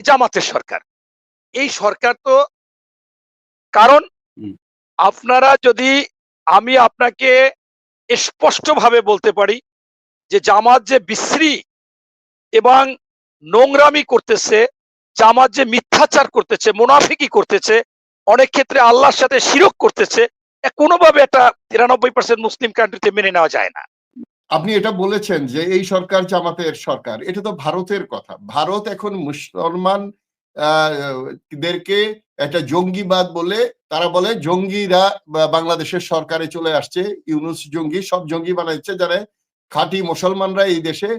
জামাতের সরকার। এই সরকার তো কারণ আপনারা যদি আমি আপনাকে স্পষ্টভাবে বলতে পারি যে জামাত যে বিশ্রী এবং নোংরামি করতেছে জামাত যে মিথ্যাচার করতেছে মুনাফিকি করতেছে অনেক ক্ষেত্রে আল্লাহর সাথে শিরক করতেছে কোনোভাবে একটা তিরানব্বই পার্সেন্ট মুসলিম কান্ট্রিতে মেনে নেওয়া যায় না। আপনি এটা বলেছেন যে এই সরকার জামাতের সরকার। এটা তো ভারতের কথা। ভারত এখন মুসলমান দেরকে একটা জঙ্গিবাদ বলে তারা বলে, জঙ্গিরা বাংলাদেশের সরকারে চলে আসছে, ইউনুস জঙ্গি, সব জঙ্গি বানাচ্ছে যারা খাঁটি মুসলমানরা এই দেশে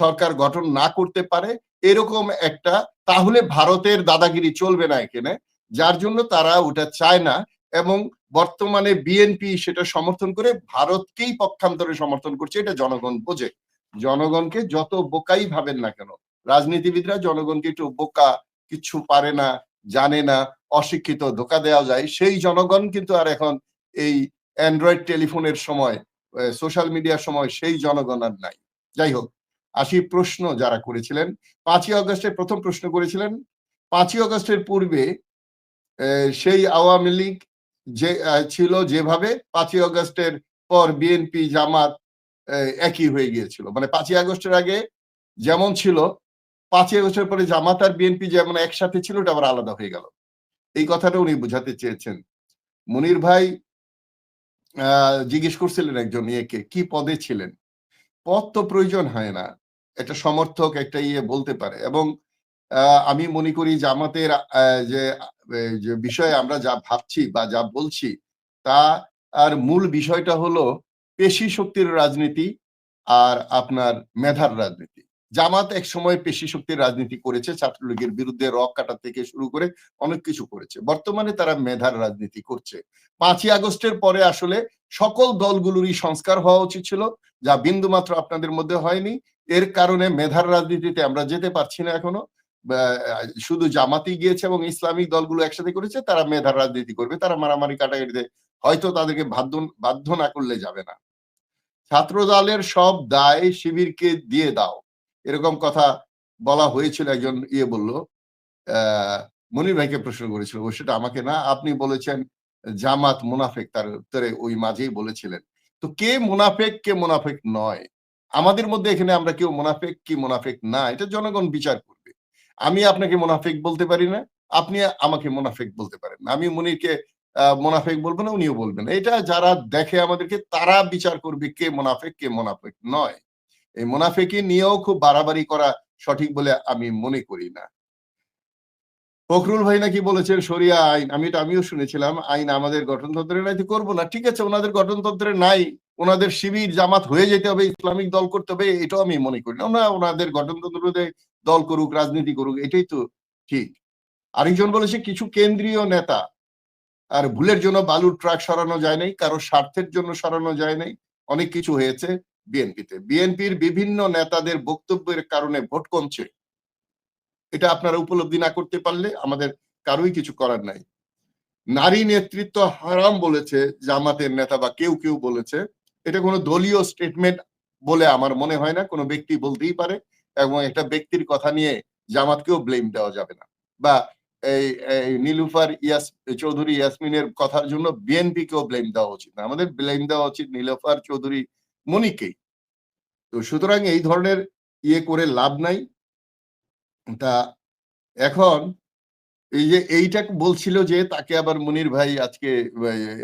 সরকার গঠন না করতে পারে। এরকম একটা, তাহলে ভারতের দাদাগিরি চলবে না এখানে। যার জন্য তারা ওটা চায় না এবং বর্তমানে বিএনপি সেটা সমর্থন করে ভারতকেই পক্ষান্তরে সমর্থন করছে, এটা জনগণ বোঝে। জনগণকে যত বোকাই ভাবেন না কেন, রাজনীতিবিদরা জনগণকে একটু বোকা, কিছু পারে না, জানে না, অশিক্ষিত, ধোকা দেওয়া যায়, সেই জনগণ কিন্তু আর এখন এই অ্যান্ড্রয়েড টেলিফোনের সময় সোশ্যাল মিডিয়ার সময় সেই জনগণ আর নাই। যাই হোক, আসি প্রশ্ন যারা করেছিলেন। পাঁচই আগস্টে প্রথম প্রশ্ন করেছিলেন। পাঁচই অগস্টের পূর্বে সেই আওয়ামী লীগ যে ছিল যেভাবে পাঁচই আগস্টের পর বিএনপি জামাত একই হয়ে গিয়েছিল। মানে পাঁচই আগস্টের আগে যেমন ছিল, পাঁচই আগস্টের পরে জামাত আর বিএনপি যেমন একসাথে ছিল, ওটা আবার আলাদা হয়ে গেল। এই কথাটা উনি বোঝাতে চেয়েছেন। মনির ভাই জিজ্ঞেস করছিলেন একজন ইয়েকে, কি পদে ছিলেন? পদ তো প্রয়োজন হয় না। একটা সমর্থক, একটা ইয়ে বলতে পারে। এবং আমি মনে করি জামাতের যে বিষয়ে আমরা যা ভাবছি বা যা বলছি, তা আর মূল বিষয়টা হলো পেশি শক্তির রাজনীতি আর আপনার মেধার রাজনীতি। জামাত এক সময় পেশি শক্তির রাজনীতি করেছে, ছাত্রলীগের বিরুদ্ধে রক কাটা থেকে শুরু করে অনেক কিছু করেছে। বর্তমানে তারা মেধার রাজনীতি করছে। পাঁচই আগস্টের পরে আসলে সকল দলগুলোরই সংস্কার হওয়া উচিত ছিল, যা বিন্দুমাত্র আপনাদের মধ্যে হয়নি। এর কারণে মেধার রাজনীতিতে আমরা যেতে পারছি না এখনও। শুধু জামাতি গিয়েছে এবং ইসলামিক দলগুলো একসাথে করেছে, তারা মেধার রাজনীতি করবে, তারা মারামারি কাটাকাটিতে হয়তো তাদেরকে বাধ্য বাধ্য না করলে যাবে না। ছাত্র দলের সব দায় শিবিরকে দিয়ে দাও, এরকম কথা বলা হয়েছিল, একজন ইয়ে বলল মনির ভাইকে প্রশ্ন করেছিল সেটা আমাকে না, আপনি বলেছেন জামাত মুনাফেক, তার উত্তরে ওই মাঝেই বলেছিলেন। তো কে মুনাফেক কে মুনাফেক নয়? আমাদের মধ্যে এখানে আমরা কেউ মুনাফেক, কি মুনাফেক না, এটা জনগণ বিচার করবে। আমি আপনাকে মুনাফেক বলতে পারি না, আপনি আমাকে মুনাফেক বলতে পারেন আমি মনিরকে মুনাফেক বলব না, উনিও বলবেন এটা যারা দেখে আমাদেরকে, তারা বিচার করবে কে মুনাফেক কে মুনাফেক নয়। এই মুনাফেকি নিয়েও খুব বাড়াবাড়ি করা সঠিক বলে আমি মনে করি না। ফখরুল ভাই নাকি বলেছেন সরিয়া আইন, আমি এটা আমিও শুনেছিলাম, আইন আমাদের গঠনতন্ত্রে নাই। করব না। ঠিক আছে, ওনাদের গঠনতন্ত্রে নাই। ওনাদের শিবির জামাত হয়ে যেতে হবে, ইসলামিক দল করতে হবে, এটাও আমি মনে করি না। ওনা, ওনাদের গঠনতন্ত্রতে দল করুক, রাজনীতি করুক, এটাই তো ঠিক। আরেকজন বলেছে কিছু কেন্দ্রীয় নেতা, আর ভুলের জন্য বালুর ট্রাক সরানো যায় নাই, কারও স্বার্থের জন্য সরানো যায় নাই, অনেক কিছু হয়েছে বিএনপিতে। বিএনপির বিভিন্ন নেতাদের বক্তব্যের কারণে ভোট কমছে। এটা আপনারা উপলব্ধি না করতে পারলে আমাদের কারোই কিছু করার নাই। নারী নেতৃত্ব হারাম বলেছে, জামাতের নেতা বা কেউ কেউ বলেছে। এটা কোনো দলীয় স্টেটমেন্ট বলে আমার মনে হয় না, কোনো ব্যক্তি বলতেই পারে। এবং একটা ব্যক্তির কথা নিয়ে জামাতকেও ব্লেম দেওয়া যাবে না। বা এই নীলুফার ইয়াস, চৌধুরী ইয়াসমিনের কথার জন্য বিএনপি কেও ব্লেম দেওয়া উচিত না। আমাদের ব্লেম দেওয়া উচিত নীলুফার, চৌধুরী মনিকেই তো সুতরাং এই ধরনের ইয়ে করে লাভ নাই। তা এখন এই যে এইটা বলছিল যে তাকে আবার মুনির ভাই আজকে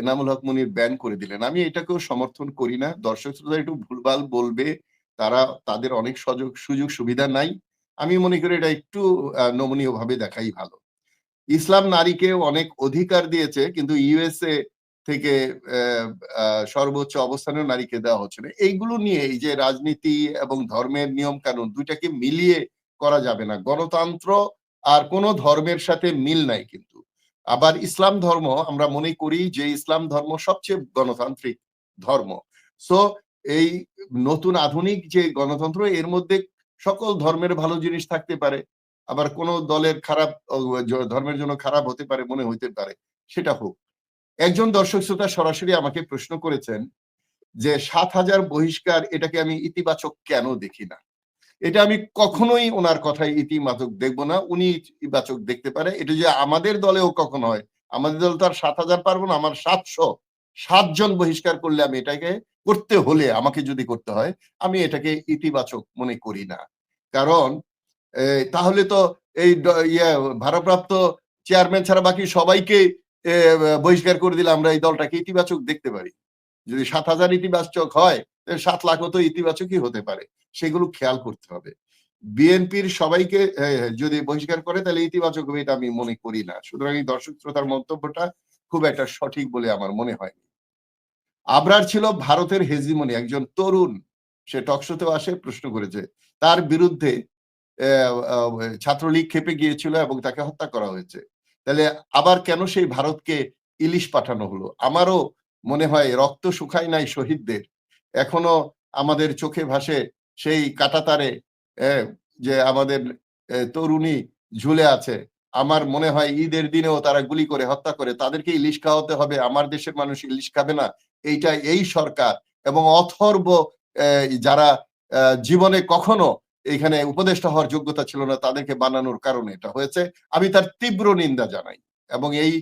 এনামুল হক মুনির ব্যান করে দিলেন। আমি এটাকেও সমর্থন করি না। দর্শক শ্রোতা একটু ভুলভাল বলবে। তারা তাদের অনেক সুযোগ সুযোগ সুবিধা নাই। আমি মনে করি এটা একটু নমনীয় ভাবে দেখাই ভালো। ইসলাম নারীকে অনেক অধিকার দিয়েছে, কিন্তু ইউএসএ থেকে সর্বোচ্চ অবস্থানেও নারীকে দেওয়া হচ্ছে না। এইগুলো নিয়ে এই যে রাজনীতি এবং ধর্মের নিয়ম কানুন দুইটাকে মিলিয়ে করা যাবে না। গণতন্ত্র আর কোন ধর্মের সাথে মিল নাই কিন্তু। আবার ইসলাম ধর্ম, আমরা মনে করি যে ইসলাম ধর্ম সবচেয়ে গণতান্ত্রিক ধর্ম। সো এই নতুন আধুনিক যে গণতন্ত্র, এর মধ্যে সকল ধর্মের ভালো জিনিস থাকতে পারে। আবার কোন দলের খারাপ ধর্মের জন্য খারাপ হতে পারে, মনে হইতে পারে। সেটা হোক। একজন দর্শক শ্রোতা সরাসরি আমাকে প্রশ্ন করেছেন যে, সাত হাজার বহিষ্কার এটাকে আমি ইতিবাচক কেন দেখি না? এটা আমি কখনোই ওনার কথায় ইতিবাচক দেখব না, উনি ইতিবাচক দেখতে পারে। এটা যে আমাদের দলেও কখন হয়? আমাদের দল তো আর সাত হাজার পারব না আমার সাতশো। সাতজন বহিষ্কার করলে আমি এটাকে করতে হলে আমাকে যদি করতে হয়, আমি এটাকে ইতিবাচক মনে করি না। কারণ তাহলে তো এই ইয়ে ভারপ্রাপ্ত চেয়ারম্যান ছাড়া বাকি সবাইকে বহিষ্কার করে দিলে আমরা এই দলটাকে ইতিবাচক দেখতে পারি। যদি সাত হাজার ইতিবাচক হয় সাত লাখও তো ইতিবাচকই হতে পারে। সেগুলো খেয়াল করতে হবে। বিএনপির সবাইকে যদি বহিষ্কার করে, তাহলে ইতিবাচক হবে এটা আমি মনে করি না। সুতরাং এই দর্শক শ্রোতার মন্তব্যটা খুব একটা সঠিক বলে আমার মনে হয় আবরার ছিল ভারতের হেজিমনি, একজন তরুণ। সে টকশোতেও আসে, প্রশ্ন করেছে। তার বিরুদ্ধে ছাত্রলীগ খেপে গিয়েছিল এবং তাকে হত্যা করা হয়েছে। তাহলে আবার কেন সেই ভারতকে ইলিশ পাঠানো হলো? আমারও মনে হয় রক্ত শুকায় নাই শহীদদের। এখনও আমাদের চোখে ভাসে সেই কাটাতারে যে আমাদের তরুণী ঝুলে আছে। আমার মনে হয় ঈদের দিনেও তারা গুলি করে হত্যা করে তাদেরকে ইলিশ খাওয়াতে হবে, আমার দেশের মানুষ ইলিশ খাবে না এইটা এই সরকার। এবং অথর্ব যারা জীবনে কখনো এখানে উপদেষ্টা হওয়ার যোগ্যতা ছিল না, তাদেরকে বানানোর কারণে এটা হয়েছে। আমি তার তীব্র নিন্দা জানাই এবং এই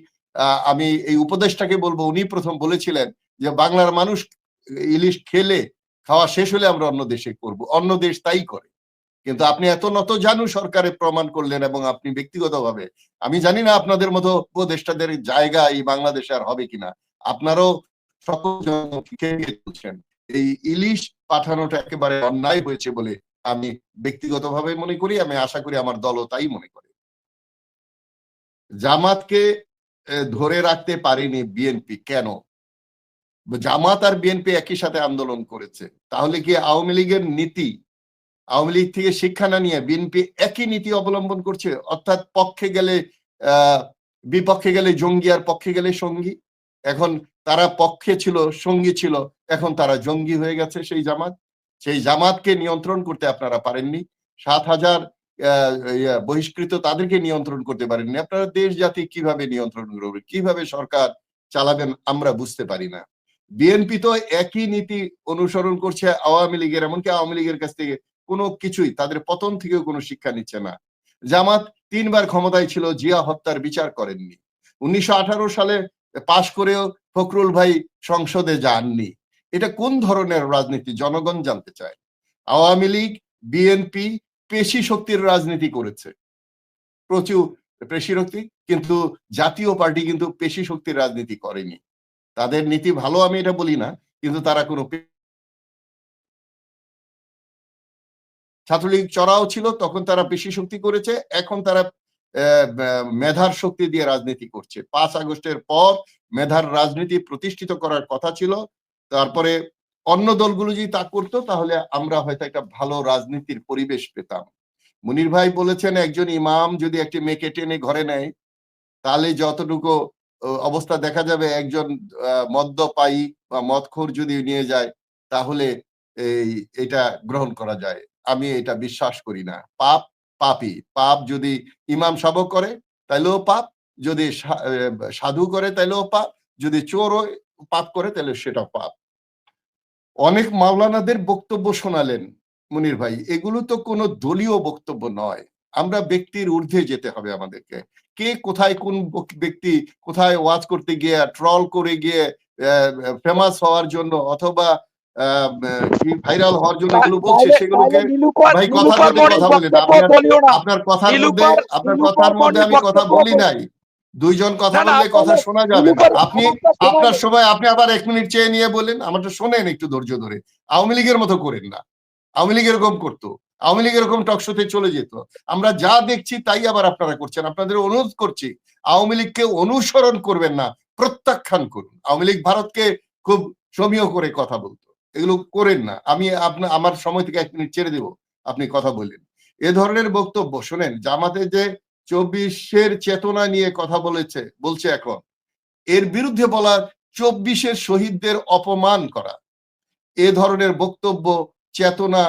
আমি এই উপদেশটাকে বলব, উনি প্রথম বলেছিলেন যে বাংলার মানুষ ইলিশ খেলে, খাওয়া শেষ হলে আমরা অন্য দেশে করব, অন্য দেশ তাই করে। কিন্তু আপনি এত নত জানু সরকারে প্রমাণ করলেন এবং আপনি ব্যক্তিগতভাবে, আমি জানি না আপনাদের মতো উপদেষ্টাদের জায়গা এই বাংলাদেশে আর হবে কিনা। আপনারও সকল এই ইলিশ পাঠানোটা একেবারে অন্যায় হয়েছে বলে আমি ব্যক্তিগতভাবে মনে করি, আমি আশা করি আমার দলও তাই মনে করে। জামাতকে ধরে রাখতে পারেনি বিএনপি। কেন? জামাত আর বিএনপি একই সাথে আন্দোলন করেছে। তাহলে কি আওয়ামী লীগের নীতি আওয়ামী লীগ থেকে শিক্ষা না নিয়ে বিএনপি একই নীতি অবলম্বন করছে, অর্থাৎ পক্ষে গেলে বিপক্ষে গেলে জঙ্গি আর পক্ষে গেলে সঙ্গী। এখন তারা পক্ষে ছিল, সঙ্গী ছিল, এখন তারা জঙ্গি হয়ে গেছে সেই জামাত। সেই জামাতকে নিয়ন্ত্রণ করতে আপনারা পারেননি। সাত হাজার বহিষ্কৃত তাদেরকে নিয়ন্ত্রণ করতে পারেননি। আপনারা দেশ জাতি কীভাবে নিয়ন্ত্রণ করবেন কীভাবে সরকার চালাবেন আমরা বুঝতে পারি না। বিএনপি তো একই নীতি অনুসরণ করছে আওয়ামী লীগের, এমনকি আওয়ামী লীগের কাছ থেকে কোনো কিছুই, তাদের পতন থেকেও কোনো শিক্ষা নিচ্ছে না। জামাত তিনবার ক্ষমতায় ছিল, জিয়া হত্যার বিচার করেননি। উনিশশো সালে পাশ করেও ফখরুল ভাই সংসদে যাননি। এটা কোন ধরনের রাজনীতি, জনগণ জানতে চায়। আওয়ামী লীগ, বিএনপি পেশি শক্তির রাজনীতি করেছে। প্রচুর পেশি শক্তি, কিন্তু জাতীয় পার্টি কিন্তু পেশি শক্তির রাজনীতি করেনি। তাদের নীতি ভালো আমি এটা বলি না, কিন্তু তারা কোনো ছাত্রলীগ চড়াও ছিল, তখন তারা পেশি শক্তি করেছে। এখন তারা মেধার শক্তি দিয়ে রাজনীতি করছে। পাঁচ আগস্টের পর মেধার রাজনীতি প্রতিষ্ঠিত করার কথা ছিল। তারপরে অন্য দলগুলো যদি তা করতো, তাহলে আমরা হয়তো একটা ভালো রাজনীতির পরিবেশ পেতাম। মুনির ভাই বলেছেন, একজন ইমাম যদি একটি মেয়েকে টেনে ঘরে নেয়, তাহলে যতটুকু অবস্থা দেখা যাবে, একজন মদ্যপায়ী বা মদখোর যদি নিয়ে যায়, তাহলে এই, এটা গ্রহণ করা যায়। আমি এটা বিশ্বাস করি না। পাপ পাপই। পাপ যদি ইমাম সাবক করে, তাইলেও পাপ। যদি সাধু করে, তাইলেও পাপ। যদি চোরও পাপ করে তাহলে সেটা পাপ। অনেক মাওলানাদের বক্তব্য শোনালেন মুনির ভাই। এগুলো তো কোনো দলীয় বক্তব্য নয়। আমরা ব্যক্তির ঊর্ধ্বে যেতে হবে আমাদেরকে। কে কোথায় কোন ব্যক্তি কোথায় ওয়াজ করতে গিয়ে, ট্রল করে গিয়ে ফেমাস হওয়ার জন্য অথবা ভাইরাল হওয়ার জন্য এগুলো বলছে সেগুলোকে ভাই কথার মধ্যে কথা বলিও না। আপনার কথার মধ্যে আপনার কথার মধ্যে আমি কথা বলি নাই। দুইজন কথা বললে কথা শোনা যাবে না। আপনি আপনার সময় আপনি আবার এক মিনিট চেয়ে নিয়ে বলেন আমারটা শোনেন একটু ধৈর্য ধরে। আওয়ামী লীগের মতো করেন না। আওয়ামী লীগ এরকম করতো। আওয়ামী লীগ এরকম টকশোতে চলে যেত। আমরা যা দেখছি তাই আবার আপনারা করছেন। আপনাদের অনুরোধ করছি আওয়ামী লীগকে অনুসরণ করবেন না প্রত্যাখ্যান করুন। আওয়ামী লীগ ভারতকে খুব সমীহ করে কথা বলতো। এগুলো করেন না। আমি আপনার আমার সময় থেকে এক মিনিট ছেড়ে দেব, আপনি কথা বললেন। এ ধরনের বক্তব্য, শোনেন, জামাতে যে চব্বিশের চেতনা নিয়ে কথা বলেছে, বলছে এখন, এর বিরুদ্ধে বলা চব্বিশের শহীদদের অপমান করা। এ ধরনের বক্তব্য, চেতনা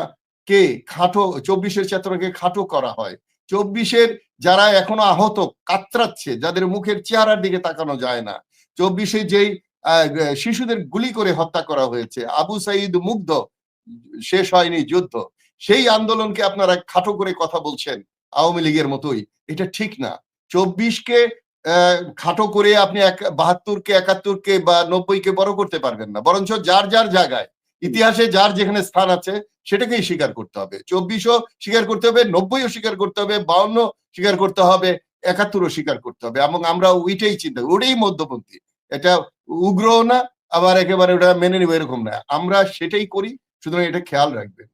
কে খাটো, চব্বিশের চেতনাকে খাটো করা হয়। চব্বিশের যারা এখনও আহত, কাতরাচ্ছে, যাদের মুখের চেহারার দিকে তাকানো যায় না। চব্বিশে যেই শিশুদের গুলি করে হত্যা করা হয়েছে। আবু সাইদ মুগ্ধ, শেষ হয়নি যুদ্ধ। সেই আন্দোলনকে আপনারা খাটো করে কথা বলছেন আওয়ামী লীগের মতোই। এটা ঠিক না। চব্বিশকে খাটো করে আপনি বাহাত্তরকে, একাত্তরকে বা নব্বইকে বড় করতে পারবেন না। বরঞ্চ যার যার জায়গায়, ইতিহাসে যার যেখানে স্থান আছে, সেটাকেই স্বীকার করতে হবে। চব্বিশও স্বীকার করতে হবে, নব্বইও স্বীকার করতে হবে বাউন্ন স্বীকার করতে হবে, একাত্তরও স্বীকার করতে হবে। এবং আমরা ওইটাই চিন্তা ওটাই মধ্যপন্থী। এটা উগ্রও না, আবার একেবারে ওটা মেনে নিবে, এরকম না। আমরা সেটাই করি, সুতরাং এটা খেয়াল রাখবেন।